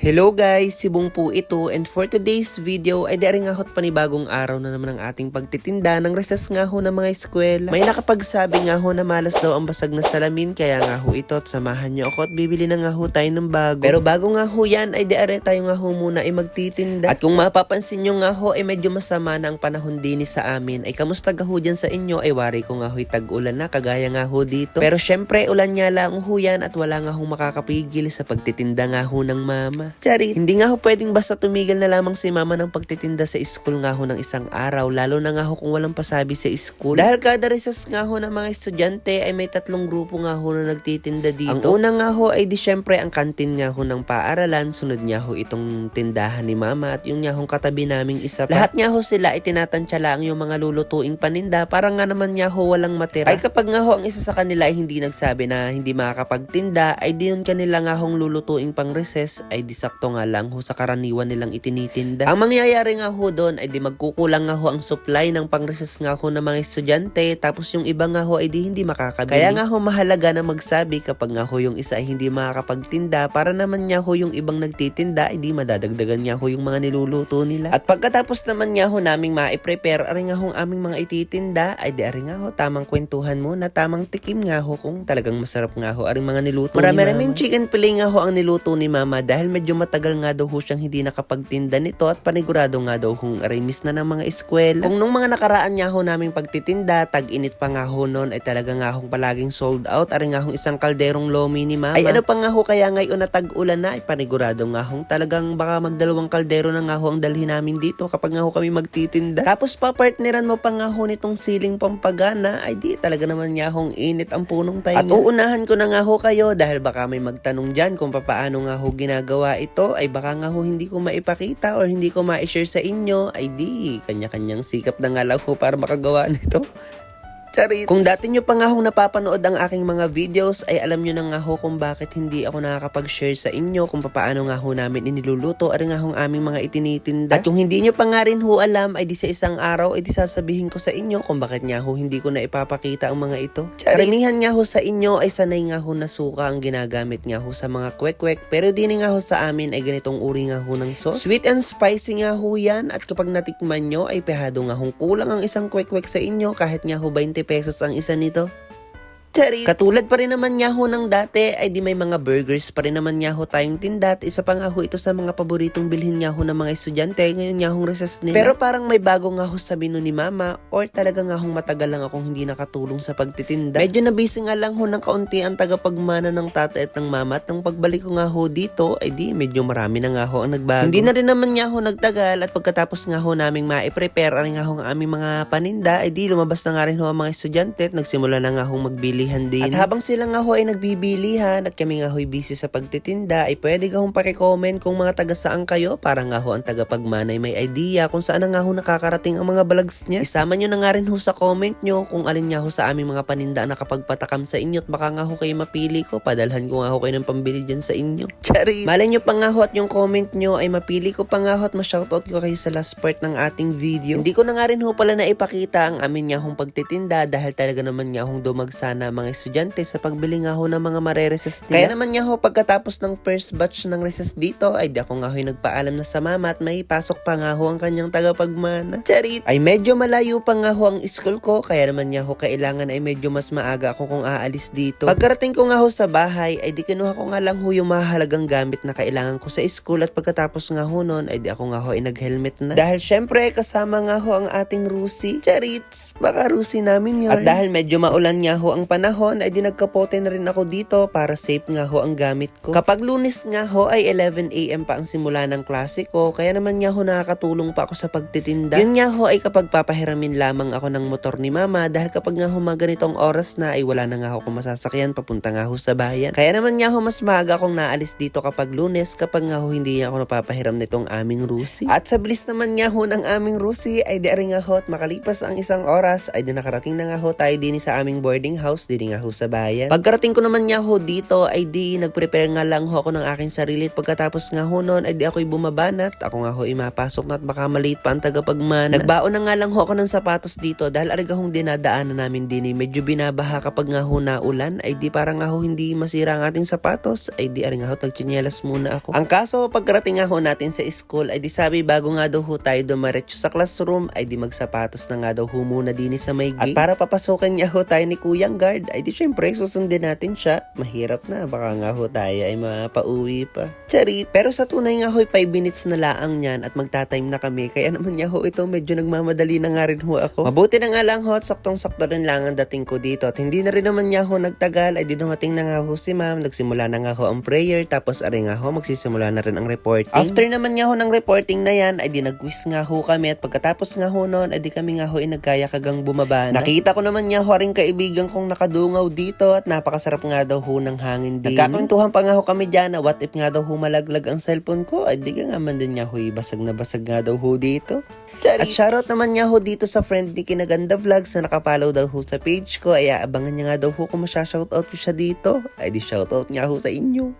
Hello guys, si Bong po ito and for today's video ay dari nga hot panibagong araw na naman ang ating pagtitinda ng recess nga ho ng mga eskwela. May nakapagsabi nga ho na malas daw ang basag na salamin kaya nga ho ito at samahan niyo ako at bibili na nga ho tayo ng bago. Pero bago nga ho yan ay dari tayo nga ho muna ay magtitinda. At kung mapapansin nyo nga ho ay medyo masama na ang panahon din sa amin ay kamusta ga ho dyan sa inyo ay wari ko nga ho tag-ulan na kagaya nga ho dito. Pero syempre ulan nga lang ho yan at wala nga ho makakapigil sa pagtitinda nga ho ng mama. Charit. Hindi nga ho pwedeng basta tumigil na lamang si mama ng pagtitinda sa school nga ho ng isang araw, lalo na nga ho kung walang pasabi sa school. Dahil kada recess nga ho ng mga estudyante ay may tatlong grupo nga ho na nagtitinda dito. Ang una nga ho ay di syempre ang kantin nga ho ng paaralan, sunod nga ho itong tindahan ni mama at yung nga hong katabi naming isa pa. Lahat nga ho sila ay tinatansya lang yung mga lulutuing paninda para nga naman nga ho walang matira. Ay kapag nga ho ang isa sa kanila ay hindi nagsabi na hindi makakapagtinda, ay di yun kanila nga hong lulutuing pang recess ay di sakto nga lang ho sa karaniwan nilang itinitinda. Ang mangyayari nga ho doon ay di magkukulang nga ho ang supply ng pang recess nga ho ng mga estudyante tapos yung iba nga ho ay di hindi makakabili. Kaya nga ho mahalaga na magsabi kapag nga ho yung isa ay hindi makakapagtinda para naman nga ho yung ibang nagtitinda ay di madadagdagan nga ho yung mga niluluto nila. At pagkatapos naman nga ho naming ma-prepare nga ho ang aming mga ititinda ay di ari nga ho tamang kwentuhan muna, tamang tikim nga ho kung talagang masarap nga ho aring mga niluto Marami ni Mama. chicken fillet nga ho ang niluto ni Mama dahil medyo matagal nga daw ho siyang hindi nakapagtinda nito at panigurado nga daw kung aray miss na ng mga eskwela. Kung nung mga nakaraan nga ho naming pagtitinda, tag-init pa nga ho noon ay talaga nga hong palaging sold out. Ari nga hong isang kalderong lomi ni Mama. Ay ano pa nga ho kaya ngayon na tag-ulan na ay panigurado nga hong talagang baka magdalawang kaldero na nga ho ang dalhin namin dito kapag nga ho kami magtitinda. Tapos papartneran mo pa nga ho nitong siling pampagana ay di talaga naman nga hong init ang punong tayo. At uunahan ko na nga ho kayo dahil baka may magtanong dyan kung papaano nga ho ginagawa ito ay baka nga ho hindi ko maipakita or hindi ko ma-share sa inyo ay di kanya-kanyang sikap na nga lang ho para makagawa nito. Charit. Kung dati nyo pa nga hong napapanood ang aking mga videos, ay alam nyo na nga ho kung bakit hindi ako nakakapag-share sa inyo kung paano nga ho namin iniluluto at nga hong aming mga itinitinda. At kung hindi nyo pa nga rin ho alam, ay di sa isang araw, ay di sasabihin ko sa inyo kung bakit nga ho hindi ko na ipapakita ang mga ito. Karamihan nga ho sa inyo ay sanay nga ho na suka ang ginagamit nga ho sa mga kwek-kwek, pero di nga ho sa amin ay ganitong uri nga ho ng sauce. Sweet and spicy nga ho yan at kapag natikman nyo ay pehado nga hong kulang ang isang kwek-kwek sa inyo kahit nga ho 20 pesos ang isa nito. Charits. Katulad pa rin naman nga ho ng dati ay di may mga burgers pa rin naman nga ho tayong tinda at isa pa nga ho ito sa mga paboritong bilhin nga ho ng mga estudyante ngayon nga hong recess nila. Pero parang may bago nga ho sabi nun ni mama or talaga nga hong matagal lang akong hindi nakatulong sa pagtitinda. Medyo na busy nga lang ho ng kaunti ang tagapagmana ng tatay at ng mama at nang pagbalik ko nga ho dito ay di medyo marami na nga ho ang nagbago. Hindi na rin naman nga ho nagtagal at pagkatapos nga ho naming ma-prepare nga ho ang aming mga paninda ay di lumabas na nga rin ho ang mga estudyante at nagsimula na nga ho magbilihan din. At habang sila nga ho ay nagbibilihan at kami nga ho'y busy sa pagtitinda ay pwede ka hong pakicomment kung mga taga saan kayo para nga ho ang tagapagmanay may idea kung saan na nga ho nakakarating ang mga vlogs niya. Isama nyo na nga rin ho sa comment nyo kung alin nga ho sa aming mga paninda ang nakapagpatakam sa inyo at baka nga ho kayo mapili ko padalhan ko nga ho kayo ng pambili dyan sa inyo. Charis! Malay nyo pa nga ho at yung comment nyo ay mapili ko pa nga ho at ma-shoutout ko kayo sa last part ng ating video. Hindi ko na nga rin ho pala na ipakita ang amin nga hong pagtitinda dahil talaga naman nga hong dumagsa na mga estudyante sa pagbili nga ho ng mga marereses nila. Kaya naman nga ho pagkatapos ng first batch ng recess dito ay di ako nga ho'y nagpaalam na sa mama at may pasok pa nga ho ang kanyang tagapagmana. Charit! Ay medyo malayo pa nga ho ang school ko kaya naman nga ho kailangan ay medyo mas maaga ako kung aalis dito. Pagkarating ko nga ho sa bahay ay di kinuha ko nga lang ho yung mahalagang gamit na kailangan ko sa school at pagkatapos nga ho nun ay di ako nga ho ay nag-helmet na. Dahil syempre kasama nga ho ang ating Rusi. Charits! Baka Rusi namin yun. At dahil medyo maulan nga ho ang panahon ay di nagkapote na rin ako dito para safe nga ho ang gamit ko. Kapag lunes nga ho ay 11am pa ang simula ng klase ko kaya naman nga ho nakakatulong pa ako sa pagtitinda. Yun nga ho ay kapag papahiramin lamang ako ng motor ni mama dahil kapag nga ho mga oras na ay wala na nga ho kung masasakyan papunta nga ho sa bayan. Kaya naman nga ho mas maaga akong naalis dito kapag lunes kapag nga ho hindi ako napapahiram nitong aming Rusi. At sa bilis naman nga ho ng aming Rusi ay di nga ho at makalipas ang isang oras ay di nakarating na nga ho tayo din sa aming boarding house din nga ho sa bayan. Pagkarating ko naman nga ho dito ay di nagprepare nga lang ho ako ng aking sarili at pagkatapos nga ho noon ay di ako'y bumabanat. Ako nga ho imapasok na at baka maliit pa ang tagapagmana. Nagbaon na nga lang ho ako ng sapatos dito dahil arigahong dinadaanan namin din eh. Medyo binabaha kapag nga ho naulan ay di para nga ho hindi masira ang ating sapatos ay di aring nga ho tagchinyelas muna ako. Ang kaso pagkarating nga ho natin sa school ay di sabi bago nga daw ho tayo dumaretso sa classroom ay di magsapatos na nga daw ho muna din sa may gate. At para papasukin niya ho tayo ni Kuyang Guard ay di syempre susundin natin siya. Mahirap na baka nga ho tayo ay mapauwi pa. Charit. Pero sa tunay nga ho 5 minutes na laang niyan at magta-time na kami kaya naman niya ho ito medyo nagmamadali na nga rin ho ako. Mabuti na nga lang ho at saktong-sakto rin lang ang dating ko dito at hindi na rin naman niya ho nagtagal ay di na nga ho si ma'am nagsimula na nga ho ang prayer tapos ari nga ho magsisimula na rin ang reporting. After naman nga ho ng reporting na yan ay di nag-quiz nga ho kami at pagkatapos nga ho noon ay di kami nga ho ay kagang bumaba na. Nakita ko naman nga ho rin kaibigan kong nakadungaw dito at napakasarap nga daw ho ng hangin din. Nagkakwentuhan pa nga ho kami dyan na what if nga daw ho malaglag ang cellphone ko ay di ka nga man din nga ho basag na basag nga daw ho dito. At shoutout naman nga ho dito sa friend ni Kinaganda Vlogs na nakapollow daw ho sa page ko. Ay aabangan niya nga daw ho kung masya-shoutout ko siya dito. Ay di shoutout nga ho sa inyo.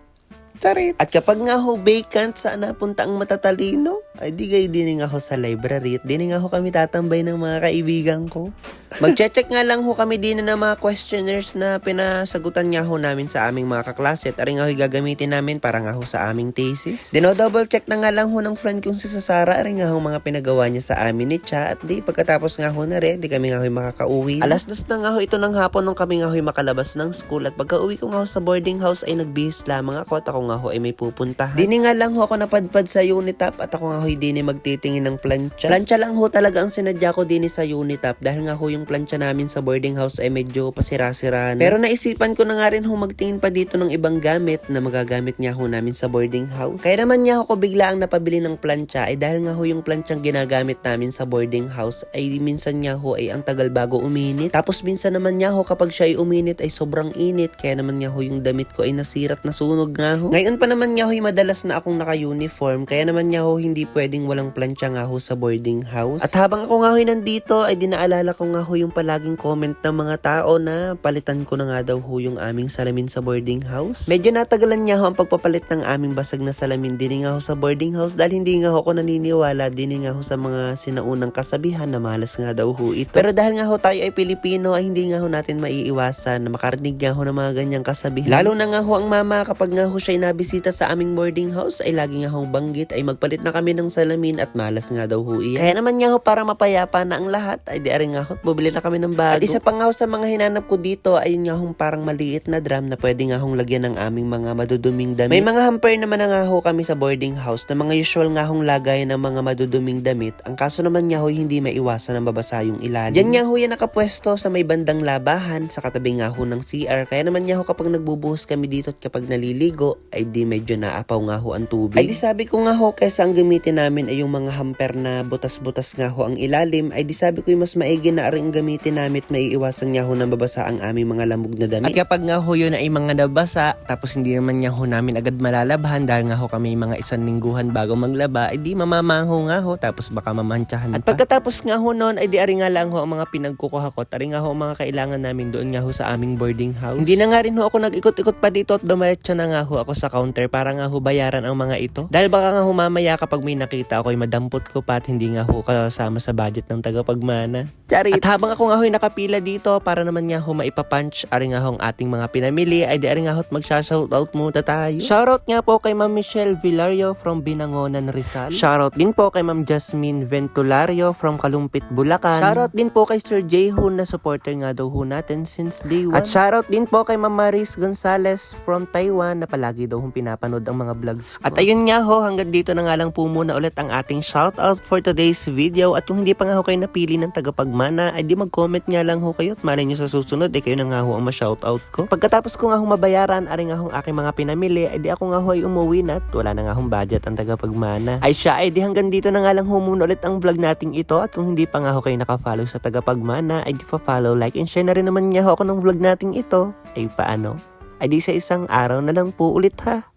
Charit. At kapag nga ho vacant saan napunta ang matatalino, ay di kayo din nga ho sa library at din nga ho kami tatambay ng mga kaibigan ko. Magche-check nga lang ho kami din ng mga questionnaires na pinasagutan nga ho namin sa aming mga kaklase at aring nga ho gagamitin namin para nga ho sa aming thesis. Dino-double check na nga lang ho ng friend kong si Sara aring nga ho mga pinagawa niya sa amin ni Cha at di pagkatapos nga ho na rin, di kami nga ho makakauwi. Alas dos na nga ho ito ng hapon nung kami nga ho makalabas ng school at pagka uwi ko nga ho sa boarding house ay nagbihis lamang ako at ako nga ho ay may pupuntahan. Dini nga lang ho ako napadpad sa Unitap at ako nga ho dini magtitingin ng plancha. Plancha lang ho talaga ang sinadya ko dini sa Unitap dahil nga ho yung plancha namin sa boarding house ay medyo pasira-sira na. Pero naisipan ko na nga rin ho magtingin pa dito ng ibang gamit na magagamit nga ho namin sa boarding house. Kaya naman nga ako bigla ang napabili ng plancha ay dahil nga ho yung planchang ginagamit namin sa boarding house ay minsan nga ho ay ang tagal bago uminit. Tapos minsan naman nga ho kapag siya ay uminit ay sobrang init kaya naman nga ho yung damit ko ay nasirat na sunog nga ho. Ngayon pa naman nga ho madalas na akong naka-uniform kaya naman nga ho hindi pwedeng walang plancha nga ho sa boarding house. At habang ako nga ho ay nandito ay dinaalala ko nga ho yung palaging comment ng mga tao na palitan ko na nga daw ho yung aming salamin sa boarding house. Medyo natagalan niya ho ang pagpapalit ng aming basag na salamin din nga ho sa boarding house dahil hindi nga ho ako naniniwala din nga ho sa mga sinaunang kasabihan na malas nga daw ho ito. Pero dahil nga ho tayo ay Pilipino ay hindi nga ho natin maiiwasan na makarinig nga ho ng mga ganyang kasabihan. Lalo na nga ho ang mama kapag nga ho siya nabisita sa aming boarding house ay lagi nga ho banggit ay magpalit na kami ng salamin at malas nga daw ho iyan. Kaya naman nga ho para mapayapa na ang lahat ay di aring nga ho at bumili na kami ng bago. At isa pa nga ho sa mga hinanap ko dito ay yun nga hong parang maliit na drum na pwede nga hong lagyan ng aming mga maduduming damit. May mga hamper naman na nga ho kami sa boarding house na mga usual nga hong lagay ng mga maduduming damit. Ang kaso naman nga ho hindi maiwasan ang babasa yung ilalim. Yan nga ho yan nakapwesto sa may bandang labahan sa katabi nga ho ng CR. Kaya naman nga ho kapag nagbubuhos kami dito at kapag naliligo ay di medyo naapaw nga ho ang tubig. Ay di sabi ko nga ho kaysa ang gamitin namin ay yung mga hamper na butas-butas nga ho ang ilalim ay di sabi ko yung mas maigi na aring gamitin namin at maiiwasan nga ho na babasa ang aming mga lamog na damit. At kapag nga ho yun ay mga nabasa tapos hindi naman nga ho namin agad malalabhan dahil nga ho kami mga isang lingguhan bago maglaba ay di mamamaho nga ho tapos baka mamantsahan At pagkatapos nga ho noon ay di ari nga lang ho ang mga pinagkukuha ko at ari nga ho ang mga kailangan namin doon nga ho sa aming boarding house. Hindi na nga rin ho ako nag-ikot-ikot pa dito at dumiretso na nga ho ako sa counter para nga ho bayaran ang mga ito. Dahil baka nga ho mamaya kapag may nakita ako ay madampot ko pa at hindi nga ho kasama sa budget ng tagapagmana. Charit. At habang ako nga ho'y nakapila dito para naman nga ho maipapunch ari nga ho ang ating mga pinamili ay di ari nga ho't magsha-shoutout muna tayo. Shoutout nga po kay Ma'am Michelle Villario from Binangonan, Rizal. Shoutout din po kay Ma'am Jasmine Ventulario from Kalumpit, Bulacan. Shoutout din po kay Sir Jay Hun na supporter nga daw ho natin since day one. At shoutout din po kay Ma'am Maris Gonzalez from Taiwan na palagi daw hong pinapanood ang mga vlogs ko. At ayun nga ho, hanggang dito na nga lang po muna ulit ang ating shoutout for today's video. At kung hindi pa nga ho kayo napili ng tagapagmana, ay di mag-comment nga lang ho kayo at malay nyo sa susunod, eh kayo na nga ho ang ma-shoutout ko. Pagkatapos ko nga hong mabayaran, ari nga hong aking mga pinamili, ay di ako nga ho ay umuwi na at wala na nga hong budget ang tagapagmana. Ay siya, ay di hanggang dito na nga lang ho muna ulit ang vlog nating ito. At kung hindi pa nga ho kayo nakafollow sa tagapagmana, ay di pa follow, like, and share na rin naman nga ho ako ng vlog nating ito. Ay paano? Ay di sa isang araw na lang po ulit ha.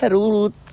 Harurut.